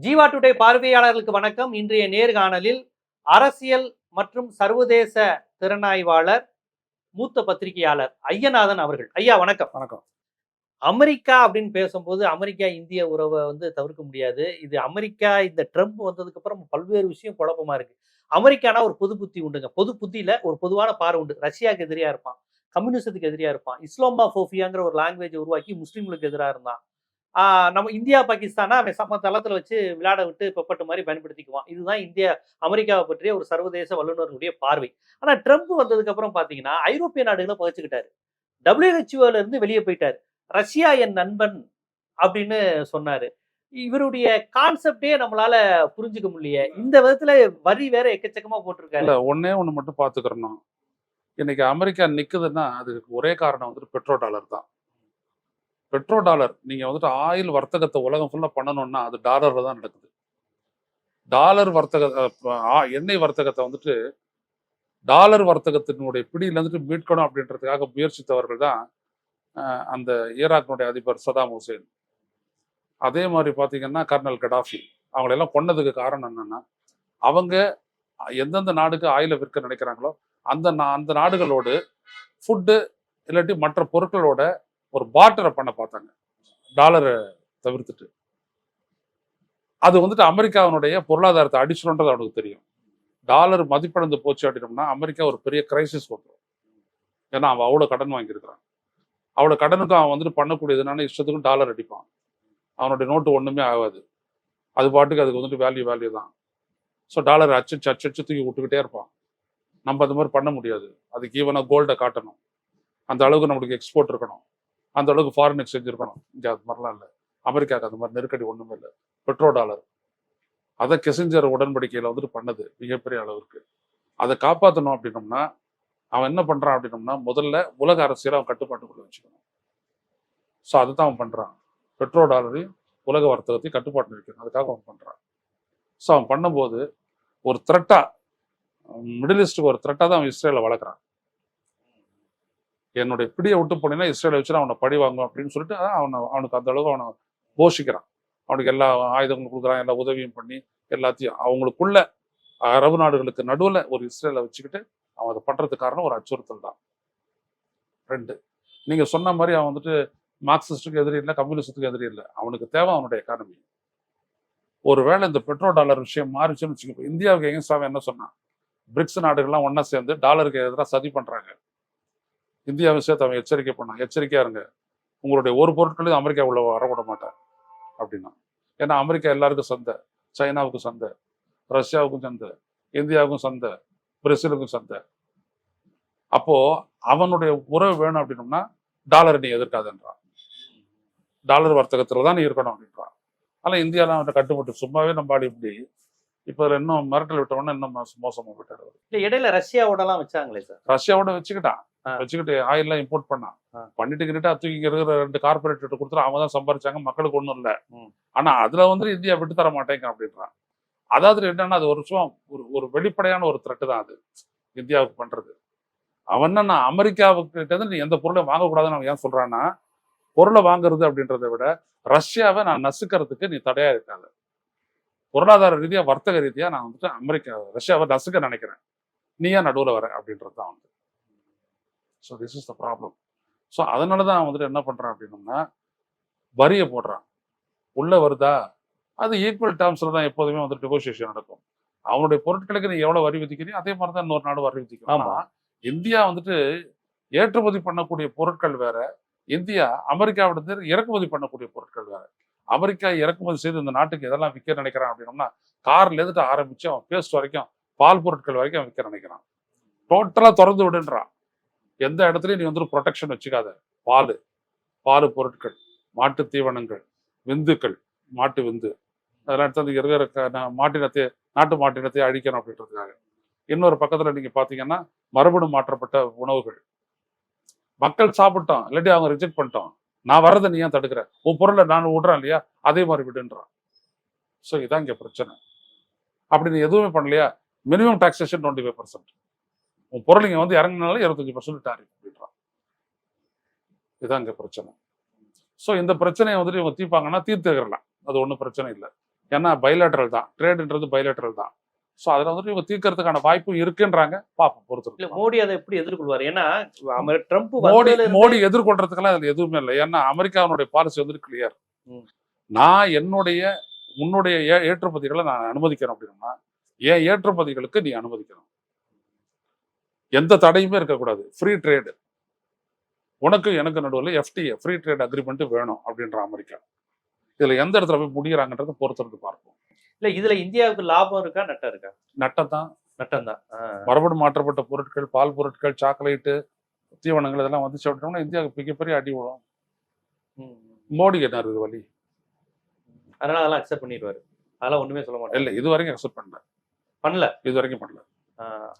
Jeeva today பார்வையாளர்களுக்கு வணக்கம். இன்றைய நேர்காணலில் அரசியல் மற்றும் சர்வதேச திறனாய்வாளர் மூத்த பத்திரிகையாளர் ஐயநாதன் அவர்கள். ஐயா வணக்கம். வணக்கம். அமெரிக்கா அப்படின்னு பேசும்போது அமெரிக்கா இந்திய உறவை வந்து தவிர்க்க முடியாது. இது அமெரிக்கா இந்த ட்ரம்ப் வந்ததுக்கு அப்புறம் பல்வேறு விஷயம் குழப்பமா இருக்கு. அமெரிக்கானா ஒரு பொது புத்தி உண்டுங்க. பொது புத்தியில ஒரு பொதுவான பார்வை உண்டு. ரஷ்யாவுக்கு எதிரியா இருப்பான். கம்யூனிசத்துக்கு எதிரியா இருப்பான். இஸ்லாமா ஃபோஃபியாங்கிற ஒரு லாங்குவேஜ் உருவாக்கி முஸ்லீம்களுக்கு எதிராக இருந்தான். நம்ம இந்தியா பாகிஸ்தானா அவன் சம தளத்துல வச்சு விளையாட விட்டு பெப்பட்டு மாதிரி பயன்படுத்திக்குவான். இதுதான் இந்தியா அமெரிக்காவை பற்றிய ஒரு சர்வதேச வல்லுநர்களுடைய பார்வை. ஆனால் ட்ரம்ப் வந்ததுக்கப்புறம் பார்த்தீங்கன்னா ஐரோப்பிய நாடுகளை பகிச்சுக்கிட்டாரு டபிள்யூஹெச்ஓல இருந்து வெளியே போயிட்டார். ரஷ்யா என் நண்பன் அப்படின்னு சொன்னாரு. இவருடைய கான்செப்டே நம்மளால புரிஞ்சுக்க முடியல இந்த விதத்துல வரி வேற எக்கச்சக்கமா போட்டிருக்காரு. இல்ல ஒன்னே ஒண்ணு மட்டும் பாத்துக்கிறணும் இன்னைக்கு அமெரிக்கா நிக்குதுன்னா அதுக்கு ஒரே காரணம் வந்துட்டு பெட்ரோ டாலர் தான். பெட்ரோ டாலர் நீங்க வந்துட்டு ஆயில் வர்த்தகத்தை உலகம் ஃபுல்லா பண்ணணும்னா அது டாலர்ல தான் நடக்குது. டாலர் வர்த்தக ஆ- எண்ணெய் வர்த்தகத்தை வந்துட்டு டாலர் வர்த்தகத்தினுடைய பிடியில இருந்துட்டு மீட்கணும் அப்படின்றதுக்காக முயற்சித்தவர்கள் தான் அந்த ஈராக்கினுடைய அதிபர் சதாம் ஹுசேன். அதே மாதிரி பாத்தீங்கன்னா கர்னல் கடாஃபி. அவங்களெல்லாம் கொன்னதுக்கு காரணம் என்னன்னா அவங்க எந்தெந்த நாடுக்கு ஆயில விற்க நினைக்கிறாங்களோ அந்த நா- அந்த நாடுகளோடு ஃபுட்டு இல்லாட்டி மற்ற பொருட்களோட ஒரு பாட்டரை பண்ண பார்த்தாங்க. டாலரை தவிர்த்துட்டு. அது வந்துட்டு அமெரிக்காவினுடைய பொருளாதாரத்தை அடிச்சுன்றது அவனுக்கு தெரியும். டாலர் மதிப்பிழந்து போச்சு அப்படின்னோம்னா அமெரிக்கா ஒரு பெரிய கிரைசிஸ் வந்துடும் ஏன்னா அவன் அவ்வளோ கடன் வாங்கியிருக்கிறான். அவ்வளோ கடனுக்கும் அவன் வந்துட்டு பண்ணக்கூடியது இஷ்டத்துக்கும் டாலர் அடிப்பான். அவனுடைய நோட்டு ஒன்றுமே ஆகாது. அது பாட்டுக்கு அதுக்கு வந்துட்டு வேல்யூ வேல்யூ தான். ஸோ டாலர் அச்சடிச்சு அச்சு தூக்கி விட்டுக்கிட்டே இருப்பான். நம்ம அந்த மாதிரி பண்ண முடியாது. அதுக்கு ஈவனாக கோல்டை காட்டணும். அந்த அளவுக்கு நம்மளுக்கு எக்ஸ்போர்ட் இருக்கணும். அந்த அளவுக்கு ஃபாரின் எக்ஸ்சேஞ்ச் இருக்கணும். இங்கே அது மாதிரிலாம் இல்லை. அமெரிக்காவுக்கு அந்த மாதிரி நெருக்கடி ஒன்றுமே இல்லை. பெட்ரோ டாலர் அதை கெசிஞ்சர் உடன்படிக்கையில் வந்துட்டு பண்ணது மிகப்பெரிய அளவுக்கு அதை காப்பாற்றணும் அப்படின்னோம்னா அவன் என்ன பண்ணுறான் அப்படின்னோம்னா முதல்ல உலக அரசியலை அவன் கட்டுப்பாட்டுக்குள்ள வச்சுக்கணும். ஸோ அதை தான் அவன் பண்ணுறான் பெட்ரோ டாலரையும் உலக வர்த்தகத்தையும் கட்டுப்பாட்டில் வைக்கணும். அதுக்காக அவன் பண்ணுறான் ஸோ அவன் பண்ணும்போது ஒரு த்ரெட்டா மிடில் ஈஸ்ட்டுக்கு ஒரு த்ரெட்டாக தான் அவன் இஸ்ரேலை வளர்க்குறான். என்னுடைய பிடியை விட்டு போனீங்கன்னா இஸ்ரேலை வச்சு அவனை பழி வாங்கும் அப்படின்னு சொல்லிட்டு அவனை அவனுக்கு அந்த அளவுக்கு அவனை போஷிக்கிறான். அவனுக்கு எல்லா ஆயுதங்களும் கொடுக்குறான் எல்லா உதவியும் பண்ணி எல்லாத்தையும் அவங்களுக்குள்ள அரபு நாடுகளுக்கு நடுவில் ஒரு இஸ்ரேலை வச்சுக்கிட்டு அவன் அதை பண்ணுறதுக்கு காரணம் ஒரு அச்சுறுத்தல் தான். ரெண்டு நீங்கள் சொன்ன மாதிரி அவன் வந்துட்டு மார்க்சிஸ்டுக்கு எதிரி இல்லை கம்யூனிஸ்டுக்கு எதிரி இல்லை. அவனுக்கு தேவை அவனுடைய எக்கானமி ஒருவேளை இந்த பெட்ரோல் டாலர் விஷயம் மாறிச்சுன்னு வச்சுக்கோ இந்தியாவுக்கு எகென்ஸ்டாக என்ன சொன்னான்? பிரிக்ஸ் நாடுகள்லாம் ஒன்றா சேர்ந்து டாலருக்கு எதிராக சதி பண்ணுறாங்க இந்தியா விஷயத்தை அவன் எச்சரிக்கை பண்ணான் எச்சரிக்கையா இருங்க. உங்களுடைய ஒரு பொருட்களையும் அமெரிக்கா உள்ள வரவிட மாட்டேன் அப்படின்னா. ஏன்னா அமெரிக்கா எல்லாருக்கும் சந்தை. சைனாவுக்கு சந்தை. ரஷ்யாவுக்கும் சந்தை. இந்தியாவுக்கும் சந்தை. பிரேசிலுக்கும் சந்தை. அப்போ அவனுடைய உறவு வேணும் அப்படின்னோம்னா டாலரை நீ எதிர்க்காதன்றான். டாலர் வர்த்தகத்துல தான் நீ இருக்கணும் அப்படின்றான். ஆனா இந்தியாலாம் அவன் கட்டுப்பட்டு சும்மாவே நம்ம ஆடி இப்படி இப்போ இன்னும் மிரட்டல் விட்டவொடனே இன்னும் மோச- மோசமா விட்டாரு இடையில ரஷ்யாவோடலாம் வச்சாங்களே சார். ரஷ்யாவோட வச்சுக்கிட்டான். வச்சுக்கிட்டு ஆயில்லாம் இம்போர்ட் பண்ணான். பண்ணிட்டு கிட்ட தூக்கி இங்க இருக்கிற ரெண்டு கார்பரேட் கொடுத்துட்டு அவங்க தான் சம்பாரிச்சாங்க மக்களுக்கு ஒண்ணும் இல்ல. ஆனா அதுல வந்து இந்தியா விட்டு தர மாட்டேங்க அப்படின்றான். அதாவது என்னன்னா அது ஒரு சும்மா ஒரு ஒரு வெளிப்படையான ஒரு த்ரெட்டு தான் அது இந்தியாவுக்கு பண்றது. அவன் என்ன அமெரிக்காவுக்கு கிட்ட இருந்து நீ எந்த பொருளையும் வாங்கக்கூடாதுன்னு அவன் ஏன் சொல்றான்னா பொருளை வாங்குறது அப்படின்றத விட ரஷ்யாவை நான் நசுக்கிறதுக்கு நீ தடையா இருக்காது பொருளாதார ரீதியா வர்த்தக ரீதியா நான் வந்துட்டு அமெரிக்கா ரஷ்யாவை நசுக்க நினைக்கிறேன். நீ ஏன் நடுவில் வர அப்படின்றது தான் வந்து. So this is the problem so அதனால தான் வந்துட்டு என்ன பண்றான் அப்படின்னோம்னா வரியை போடுறான். உள்ள வருதா? அது ஈக்குவல் டேர்ம்ஸ்ல தான் எப்போதுமே வந்துட்டு நெகோசியேஷன் நடக்கும். அவனுடைய பொருட்களுக்கு நீ எவ்வளவு வரி விதிக்கிறியோ அதே மாதிரி தான் இன்னொரு நாடு வரி விதிக்கும். இந்தியா வந்துட்டு ஏற்றுமதி பண்ணக்கூடிய பொருட்கள் வேற. இந்தியா அமெரிக்காவிடத்தில் இறக்குமதி பண்ணக்கூடிய பொருட்கள் வேற. அமெரிக்கா இறக்குமதி செய்து இந்த நாட்டுக்கு எதெல்லாம் விற்க நினைக்கிறான் அப்படின்னோம்னா கார்ல இருந்துட்டு ஆரம்பிச்சு அவன் பேஸ்ட் வரைக்கும் பால் பொருட்கள் வரைக்கும் விற்க நினைக்கிறான். டோட்டலா திறந்து விடுன்றான். எந்த இடத்துலையும் நீ வந்து ப்ரொடெக்ஷன் வச்சுக்காத. பால். பால் பொருட்கள் மாட்டு தீவனங்கள் விந்துக்கள் மாட்டு விந்து. அதெல்லாம் எடுத்து வந்து இருக்கிற நா- மாட்டினத்தை நாட்டு மாட்டினத்தை அழிக்கணும் அப்படின்றதுக்காக. இன்னொரு பக்கத்தில் நீங்கள் பார்த்தீங்கன்னா மரபணு மாற்றப்பட்ட உணவுகள். மக்கள் சாப்பிட்டோம் இல்லாட்டி அவங்க ரிஜெக்ட் பண்ணிட்டோம். நான் வரதை நீ ஏன் தடுக்கிற? உன் பொருளை நான் விடுறேன் இல்லையா? அதே மாதிரி விடுன்றான். ஸோ இதான் இங்கே பிரச்சனை. அப்படி நீ எதுவுமே பண்ணலையா? Minimum taxation twenty five percent உன் பொருள் இங்க வந்து இறங்கினாலும் இருபத்தஞ்சு பர்சன்ட் டாரிஃப் அப்படின்றான். இதான் இங்க பிரச்சனை. ஸோ இந்த பிரச்சனையை வந்துட்டு இவங்க தீர்ப்பாங்கன்னா தீர்த்துக்கிறலாம் அது ஒன்றும் பிரச்சனை இல்லை. ஏன்னா பைலேட்டரல் தான். ட்ரேடுன்றது பைலேட்டரல் தான். ஸோ அதில் வந்துட்டு இவங்க தீர்க்கறதுக்கான வாய்ப்பு இருக்குன்றாங்க. பார்ப்போம் பொறுத்து மோடி அதை எப்படி எதிர்கொள்வார்? ஏன்னா ட்ரம்ப் மோடி மோடி எதிர்கொள்றதுக்கெல்லாம் அதுல எதுவுமே இல்லை. ஏன்னா அமெரிக்காவுடைய பாலிசி வந்துட்டு கிளியர். நான் என்னுடைய உன்னுடைய ஏ- ஏற்றுமதிகளை நான் அனுமதிக்கிறேன் அப்படின்னா என் ஏற்றுமதிகளுக்கு நீ அனுமதிக்கணும். எந்த தடையுமே இருக்கக்கூடாது. ஃப்ரீ ட்ரேடு உனக்கு எனக்கு நடுவில் எஃப்டிஏ ஃப்ரீ ட்ரேட் அக்ரிமெண்ட் வேணும் அப்படின்ற அமெரிக்கா. இதுல எந்த இடத்துல போய் முடிகிறாங்கன்றதை பொறுத்திருந்து பார்ப்போம். இல்ல இதுல இந்தியாவுக்கு லாபம் இருக்கா நட்டம் இருக்கா? நட்டம் தான் நட்டம் தான் மரபணு மாற்றப்பட்ட பொருட்கள் பால் பொருட்கள் சாக்லேட்டு தீவனங்கள் இதெல்லாம் வந்துச்சு அப்படின்னா இந்தியாவுக்கு மிகப்பெரிய அடி விழும். மோடி என்ன இருக்குது வழி? அதனால அதெல்லாம் அக்செப்ட் பண்ணிடுவாரு. அதெல்லாம் ஒண்ணுமே சொல்ல மாட்டாரு. இல்ல இது வரைக்கும் அக்செப்ட் பண்ணல. பண்ணல. இது வரைக்கும் பண்ணல.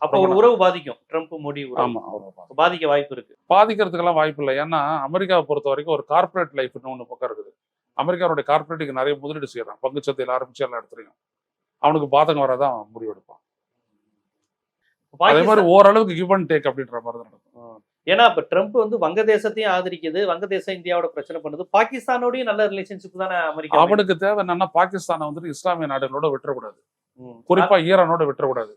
அப்ப ஒரு உறவு பாதிக்கும். ட்ரம்ப் மோடி உறவு. ஆமா அவ்வளவுதான் பாதிக்க வாய்ப்பு இருக்கு. பாதிக்கிறதுக்கெல்லாம் வாய்ப்பு இல்லை. ஏன்னா அமெரிக்காவை பொறுத்த வரைக்கும் ஒரு கார்ப்பரேட் லைஃப்னு ஒன்று பக்கம் இருக்குது. அமெரிக்காவோட கார்ப்பரேட்டுக்கு நிறைய முதலீடு செய்யறான். பங்கு சந்தையில் ஆரம்பிச்சு எல்லா இடத்துலையும் அவனுக்கு பாதகம் வராதான் முடிவெடுப்பான் அதே மாதிரி ஓரளவுக்கு கிவ் அண்ட் டேக் அப்படின்ற மாதிரி தான் நடக்கும். ஏன்னா இப்ப ட்ரம்ப் வந்து வங்கதேசத்தையும் ஆதரிக்குது. வங்கதேசம் இந்தியாவோட பிரச்சனை பண்ணுது. பாகிஸ்தானோடயும் நல்ல ரிலேஷன்ஷிப் தானே அமெரிக்கா அவனுக்கு தேவை என்னன்னா பாகிஸ்தானை வந்துட்டு இஸ்லாமிய நாடுகளோட விட்டுறக்கூடாது. குறிப்பா ஈரானோட விட்டுறக்கூடாது.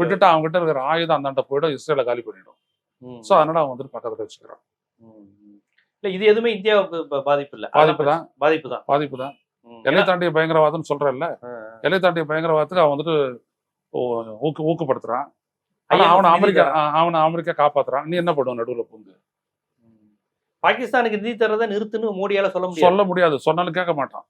விட்டுட்டு அவங்க கிட்ட இருக்கிற ஆயுதம் அந்தாண்ட போயிடும் இஸ்ரேலை காலி பண்ணிடும். சோ அதனால அவன் வந்துட்டு பக்கத்துல வச்சுக்கிறான். இல்ல இது எதுவுமே இந்தியாவுக்கு பாதிப்பு இல்ல. பாதிப்பு தான். பாதிப்பு தான். பாதிப்பு தான். எல்லை தாண்டிய பயங்கரவாதம்னு சொல்றேன்ல. ஆ, எல்லை தாண்டிய பயங்கரவாதத்துக்கு அவன் வந்துட்டு ஊக்கு ஊக்கப்படுத்துறான். ஆனா அவனை அமெரிக்கா அவனை அமெரிக்கா காப்பாத்துறான். நீ என்ன பண்ணுவ நடுவுல புந்து. பாகிஸ்தானுக்கு நிதி தரதை நிறுத்துன்னு மோடியால சொல்ல முடியாது. சொல்ல முடியாது. சொன்னாலும் கேட்க மாட்டான்.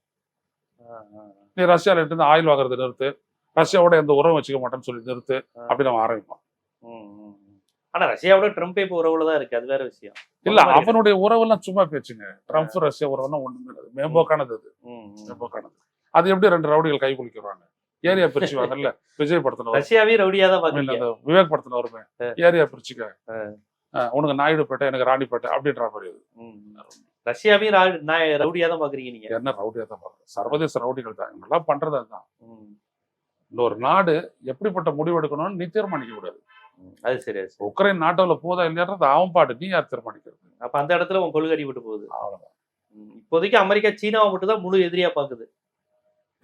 நீ ரஷ்யால இருந்து ஆயில் வாங்குறது நிறுத்து. ரஷ்யாவோட எந்த உறவும் வச்சுக்க மாட்டேன்னு சொல்லி நிறுத்து ஆ. அப்படின்னு அவன் ஆரம்பிப்பான் ம், ம், ம். ஆனா ரஷ்யாவோட ட்ரம்ப் இப்ப உறவுல தான் இருக்கு. அது வேற விஷயம். இல்ல அவனுடைய உறவெல்லாம் சும்மா பேச்சுங்க. ட்ரம்ப் ரஷ்யா உறவெல்லாம் ஒண்ணுமே கிடையாது மேம்போக்கானது அது. மேம்போக்கானது. அது எப்படி ரெண்டு ரவுடிகள் கை குளிக்கிறாங்க ஏரியா பிரிச்சுவாங்கல்ல விஜய் படத்துல. ரஷ்யாவே ரவுடியா தான் விவேக் படத்துல வருமே. ஏரியா பிரிச்சுக்க. உனக்கு நாயுடுப்பேட்டை எனக்கு ராணிப்பேட்டை அப்படின்ற மாதிரி அது. ரஷ்யாவையும் ரவுடியா தான் பாக்குறீங்க நீங்க? என்ன ரவுடியா தான் பார்க்குறேன் சர்வதேச ரவுடிகள் தான். இவங்கெல்லாம் பண்றது அதுதான். இந்த ஒரு நாடு எப்படிப்பட்ட முடிவு எடுக்கணும்னு நீ தீர்மானிக்க கூடாது. அது சரி. உக்ரைன் நாட்டோல போதா இல்லையான்றது அவன் பாடு நீ யார் தீர்மானிக்கிறது? அப்ப அந்த இடத்துல உன் கொள்கை அடிபட்டு போகுது. அவ்வளவுதான். இப்போதைக்கு அமெரிக்கா சீனாவை மட்டும் தான் முழு எதிரியா பாக்குது.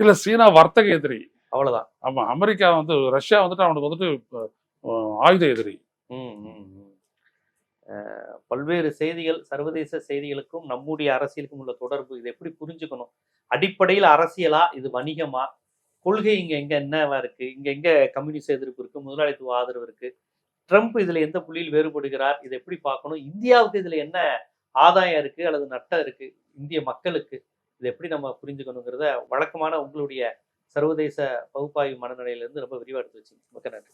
இல்ல சீனா வர்த்தக எதிரி. அவ்வளவுதான். ஆமா அமெரிக்கா வந்து ரஷ்யா வந்துட்டு அவனுக்கு வந்துட்டு ஆயுத எதிரி. பல்வேறு செய்திகள் சர்வதேச செய்திகளுக்கும் நம்முடைய அரசியலுக்கும் உள்ள தொடர்பு இதை எப்படி புரிஞ்சுக்கணும்? அடிப்படையில் அரசியலா இது வணிகமா? கொள்கை இங்க எங்க என்னவா இருக்கு? இங்க எங்க கம்யூனிஸ்ட் எதிர்ப்பு இருக்கு? முதலாளித்துவ ஆதரவு இருக்கு? ட்ரம்ப் இதுல எந்த புள்ளியில் வேறுபடுகிறார்? இதை எப்படி பார்க்கணும்? இந்தியாவுக்கு இதுல என்ன ஆதாயம் இருக்கு? அல்லது நட்டம் இருக்கு? இந்திய மக்களுக்கு இதை எப்படி நம்ம புரிஞ்சுக்கணுங்கிறத வழக்கமான உங்களுடைய சர்வதேச பகுப்பாய்வு மனநிலையிலிருந்து ரொம்ப விரிவாக எடுத்து வச்சுங்க. மிக்க நன்றி.